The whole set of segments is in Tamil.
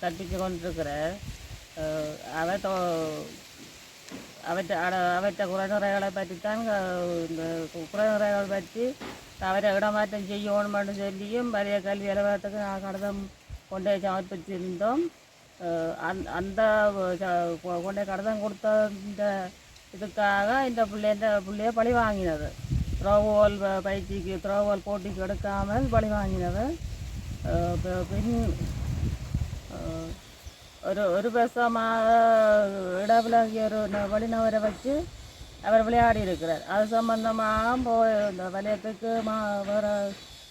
கற்பித்து கொண்டிருக்கிற அஹ், அவற்றை அவற்றை குறைநுறைகளை பற்றித்தான் க- இந்த கு- பற்றி அவரை இடமாற்றம் செய்யணும்னு சொல்லியும் பழைய கல்வி அலுவலகத்துக்கு நான் கடிதம் கொண்டே சமர்ப்பித்திருந்தோம். சமர்ப்பிச்சிருந்தோம் அந்த கொண்டே கடிதம் கொடுத்த இந்த இதுக்காக இந்த பிள்ளைன்ற பிள்ளைய பழி வாங்கினது. த்ரோவோல் பயிற்சிக்கு த்ரோவோல் போட்டிக்கு எடுக்காமல் பழி வாங்கினது. பின் ஒரு ஒரு வருஷமாக இடவிலகிய ஒரு ந- வழிநவரை வச்சு அவர் விளையாடி இருக்கிறார் அது சம்பந்தமாக போய் இந்த வலயத்துக்கு மா வேறு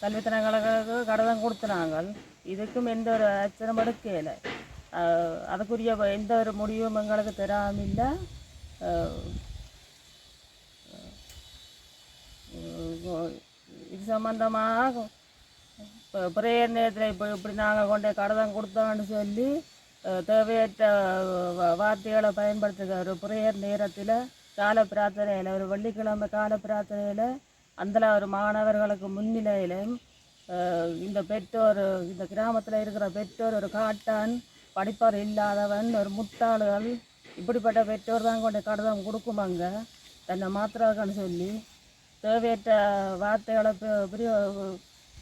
கல்வித்தனங்களுக்கு கடதம் கொடுத்துனாங்க இதுக்கும் எந்த ஒரு அச்சனம் எடுக்கல அதுக்குரிய எந்த ஒரு முடிவும் எங்களுக்கு தராமில்லை இது சம்பந்தமாக இப்போ பிரேயர் நேரத்தில் இப்போ இப்படி நாங்கள் கொண்டே கடதம் கொடுத்தோம்னு சொல்லி தேவையற்ற வ- வார்த்தைகளை பயன்படுத்துகிற ஒரு பிரேயர் நேரத்தில் கால பிரார்த்தனையில் ஒரு வெள்ளிக்கிழமை கால பிரார்த்தனையில் அந்த ஒரு மாணவர்களுக்கு முன்னிலையிலும் இந்த பெற்றோர் இந்த கிராமத்தில் இருக்கிற பெற்றோர் ஒரு காட்டான் படிப்பார் இல்லாதவன் ஒரு முட்டாள்கள் இப்படிப்பட்ட பெற்றோர் தான் கொண்டு கடிதம் கொடுக்குமாங்க தன்னை மாத்திராக்கன்னு சொல்லி தேவையற்ற வார்த்தைகளை பிரி பிரிய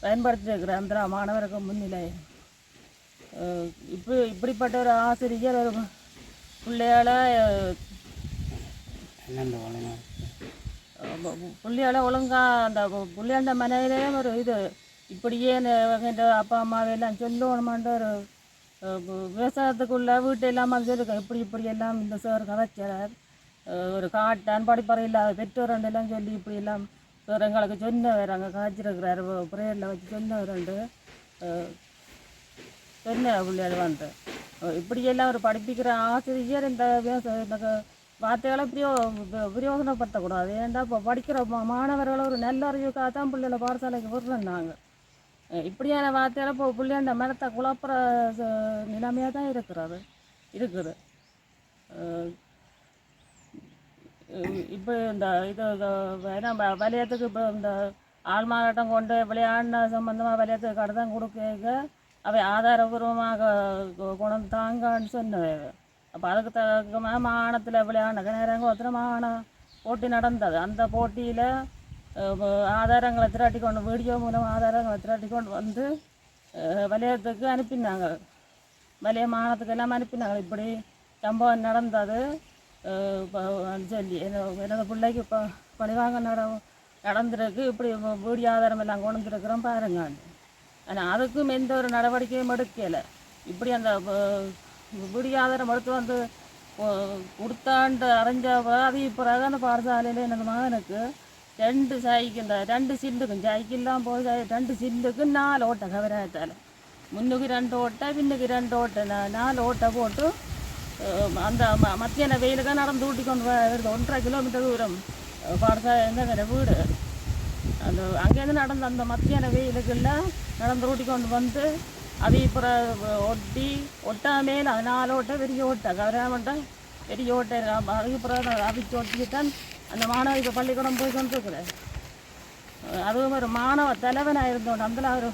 பயன்படுத்தியிருக்கிற அந்த மாணவருக்கு முன்னிலை. அஹ் இப்படி இப்படிப்பட்ட ஒரு ஆசிரியர் ஒரு வளைனா பிள்ளைகளை ஒழுங்காக அந்த பிள்ளையாண்ட மனையிலே ஒரு இது. இப்படியே இந்த அப்பா அம்மாவையெல்லாம் சொல்லணுமான்ற ஒரு விவசாயத்துக்குள்ள வீட்டு இல்லாமல் சொல்லிருக்கேன் இப்படி இப்படி எல்லாம் இந்த சார் கதைச்சார் ஒரு காட்டான் படிப்பறை இல்லாத பெற்றோர் எல்லாம் சொல்லி இப்படி எல்லாம் சார் எங்களுக்கு சொன்னவர் அங்கே காய்ச்சிருக்கிறார். பிரேயரில் வச்சு சொன்னவர் உண்டு. சொன்ன பிள்ளைகள் வந்து. இப்படியெல்லாம் ஒரு படிப்பிக்கிற ஆசிரியர் இந்த விவசா- இந்த வார்த்தைகளை பிரியோ பிரயோஜனப்படுத்தக்கூடாது. ஏன்டா இப்போ படிக்கிற மாணவர்களை ஒரு நல்ல அறிவுக்காக தான் பிள்ளைகளை பாடசாலைக்கு விடுறோம் நாங்கள் இப்படியான வார்த்தைகளை இப்போ பிள்ளைண்ட மரத்தை குழப்புற நிலைமையாக தான் இருக்கிறது இருக்குது. இப்போ இந்த இது ஏன்னா வ- வலயத்துக்கு இப்போ இந்த ஆள் மாறாட்டம் கொண்டு விளையாடின சம்பந்தமாக வலயத்துக்கு கடிதம் கொடுக்க அவை ஆதாரபூர்வமாக குணம் தாங்கன்னு சொன்னது. அப்போ அதுக்கு தக்க மாகாணத்தில் விளையாடின நேரங்க ஒருத்தர் மாகாண போட்டி நடந்தது. அந்த போட்டியில் ஆதாரங்களை திரட்டி கொண்டு வீடியோ மூலம் ஆதாரங்களை திரட்டி கொண்டு வந்து அஹ், வலயத்துக்கு அனுப்பினாங்க. வலய மாகாணத்துக்கு எல்லாம் அனுப்பினாங்க. இப்படி சம்பவம் நடந்தது. சொல்லி என்ன- எனது பிள்ளைக்கு இப்போ பணிவாங்க நட நடந்திருக்கு இப்படி வீடியோ ஆதாரம் எல்லாம் கொண்டு வந்துருக்குறோம் பாருங்க. ஆனால் அதுக்கும் எந்த ஒரு நடவடிக்கையும் எடுக்கலை. இப்படி அந்த அஹ், வீடியோ ஆதாரம் எடுத்து வந்து கொடுத்தாண்டு அரைஞ்ச பாதி பிறகு அந்த பாடசாலையில் எனது மகனுக்கு ரெண்டு சாய்க்கு இந்த ரெண்டு சில்லுக்கும் சாய்க்கெல்லாம் போய் ரெண்டு சில்லுக்கு நாலு ஓட்டை கவராயத்தால் முன்னுக்கு ரெண்டு ஓட்டை பின்னுக்கு ரெண்டு ஓட்டை நாலு ஓட்டை போட்டு அந்த ம- மத்தியான வெயிலுக்கு நடந்து ஊட்டி கொண்டு வருது ஒன்றரை கிலோமீட்டர் தூரம் பாடசாலை எங்க வீடு அந்த அங்கேருந்து நடந்த அந்த மத்தியான வெயிலுக்கெல்லாம் நடந்து ஊட்டி கொண்டு வந்து அது இப்போ ஒட்டி ஒட்டாமே அது நாலு ஓட்டை பெரிய ஓட்டை கவராமட்டை பெரிய ஓட்டை இருக்கு. அவிச்சு ஒட்டிக்கிட்டான் அந்த மாணவி இப்போ பள்ளிக்கூடம் போய் கொண்டிருக்கிறேன் அதுவும் ஒரு மாணவ தலைவனாக இருந்தோண்டு அதில் ஒரு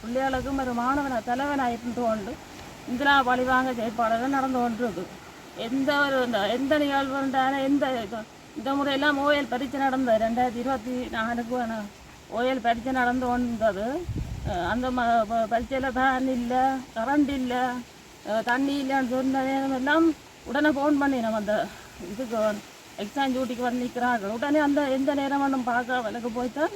பிள்ளைகளுக்கும் ஒரு மாணவன தலைவனாக இருந்து கொண்டு இந்திரா பழிவாங்க செயற்பாடுகள் நடந்து கொண்டிருக்கு. எந்த ஒரு இந்த எந்த நிகழ்வு இருந்தாலும் எந்த இந்த முறையெல்லாம் ஓயல் பரீட்சை நடந்தது. ரெண்டாயிரத்தி இருபத்தி நாலுக்கு ஓயல் பரீட்சை நடந்து கொண்டது. அந்த ம ப- பரீட்சையில் ஃபேன் இல்லை கரண்ட் இல்லை தண்ணி இல்லைன்னு சொன்ன நேரம் எல்லாம் உடனே ஃபோன் பண்ணி நம்ம அந்த இதுக்கு எக்ஸாம் டியூட்டிக்கு வந்து நிற்கிறார்கள் உடனே அந்த எந்த நேரம் வேணும் பார்க்க விலக்கு போய்த்தான்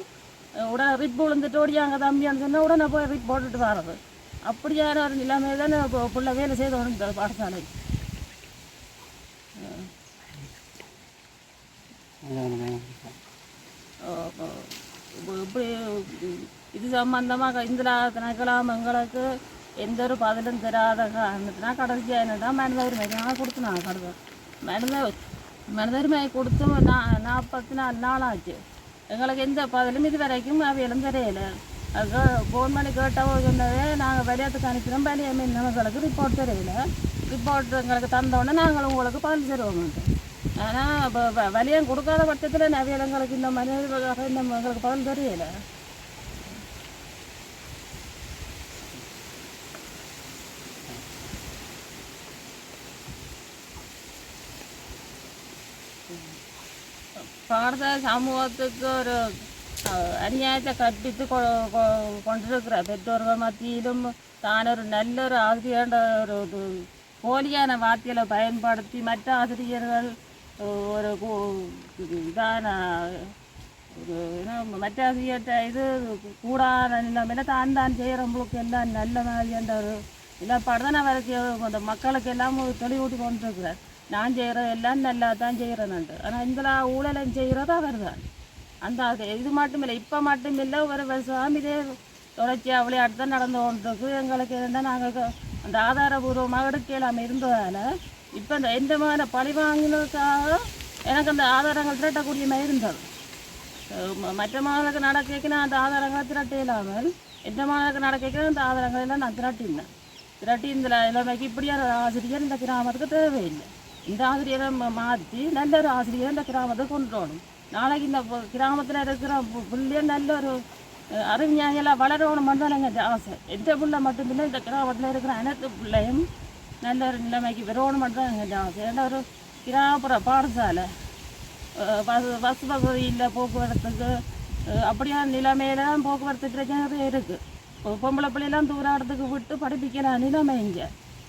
உடனே ரிப் விழுந்துட்டு ஓடியாங்க தம்பியான்னு சொன்னால் உடனே போய் ரிப் போட்டுட்டு வர்றது. அப்படியான யாரும் இல்லாமல் தானே இப்போ புள்ள வேலை செய்து கொண்டு பாடசாலை. இப்போ இப்படி இது சம்பந்தமாக இந்திரா எங்களுக்கு எந்த ஒரு பதிலும் தராத காரணத்தினா கடைசியாக என்னடா மனித உரிமை நான் கொடுத்தேன் கடைசி மனித மனித உரிமை கொடுத்து நான் நாற்பத்தி நாலு நாள் ஆச்சு. எங்களுக்கு எந்த பதிலும் இது வரைக்கும் அவையிலும் தெரியல. ஃபோன் பண்ணி கேட்டவங்க சொன்னது நாங்கள் வெளியத்துக்கு அனுப்பினோம் வெளியே எங்களுக்கு ரிப்போர்ட் தெரியல ரிப்போர்ட் எங்களுக்கு தந்தோடனே நாங்கள் உங்களுக்கு பதில் தருவோம் ஆனால் இப்போ வலியம் கொடுக்காத பட்சத்தில் நிறைய இடங்களுக்கு இந்த மாதிரி இந்த எங்களுக்கு பதில் தெரியலை. பாடசாலை சமூகத்துக்கு ஒரு அஹ், அநியாயத்தை கற்பித்து கொ- கொ- கொண்டிருக்கிற பெற்றோர்கள் மத்தியிலும் தான் ஒரு நல்ல ஒரு ஆசிரியர்ன்ற ஒரு போலியான வார்த்தைகளை பயன்படுத்தி மற்ற ஆசிரியர்கள் ஒரு இதான மற்ற ஆசிரியர்கிட்ட இது கூடாத நிலைமையில தான் தான் செய்கிறவங்களுக்கு எல்லாம் நல்ல மாதிரின்ற ஒரு இல்லை படதனை வரைக்கு அந்த மக்களுக்கு எல்லாம் தெளிவூட்டி கொண்டிருக்கிறார் நான் செய்கிறது எல்லாம் நல்லா தான் செய்கிறேன்ட்டு ஆனால் இந்த ஊழலும் செய்கிறதா வருதான் அந்த அது இது மட்டும் இல்லை இப்போ மட்டும் இல்லை ஒரு வருஷம் இதே தொடர்ச்சியாக விளையாட்டு தான் நடந்து கொண்டிருக்கு. எங்களுக்கு இருந்தால் நாங்கள் அந்த ஆதாரபூர்வமாக எடுக்கலாமல் இருந்ததால் இப்போ இந்த எந்த மாதிரி பழி வாங்கினதுக்காக எனக்கு அந்த ஆதாரங்கள் திரட்டக்கூடிய மாதிரி இருந்தது. மற்ற மாதங்களுக்கு நடக்க நான் அந்த ஆதாரங்களை திரட்ட இல்லாமல் எந்த மாதங்களுக்கு நடக்க அந்த ஆதாரங்கள் எல்லாம் நான் திரட்டினேன் திரட்டி இந்த நிலைமைக்கு இப்படியான ஒரு ஆசிரியர் இந்த கிராமத்துக்கு தேவையில்லை. இந்த ஆசிரியரை மாற்றி நல்ல ஒரு ஆசிரியர் இந்த கிராமத்துக்கு கொண்டு வரணும். நாளைக்கு இந்த கிராமத்தில் இருக்கிற பு- பிள்ளைய நல்ல ஒரு அஹ், அறிஞர்களாக வளரணும் தான் எங்கள் ஆசை. எந்த பிள்ளை மட்டுமில்லை இந்த கிராமத்தில் இருக்கிற அனைத்து பிள்ளையும் நல்ல ஒரு நிலைமைக்கு வரணும் தான் எங்கள் ஆசை. ஏன்னா ஒரு கிராமப்புற பாடசாலை பஸ் பஸ் வசதி இல்லை போக்குவரத்துக்கு அப்படியான நிலைமையில தான் போக்குவரத்து பிரச்சனை இருக்குது பொம்பளை பிள்ளையெல்லாம் தூர இடத்துக்கு விட்டு படிப்பிக்கிற நிலைமை இங்கே.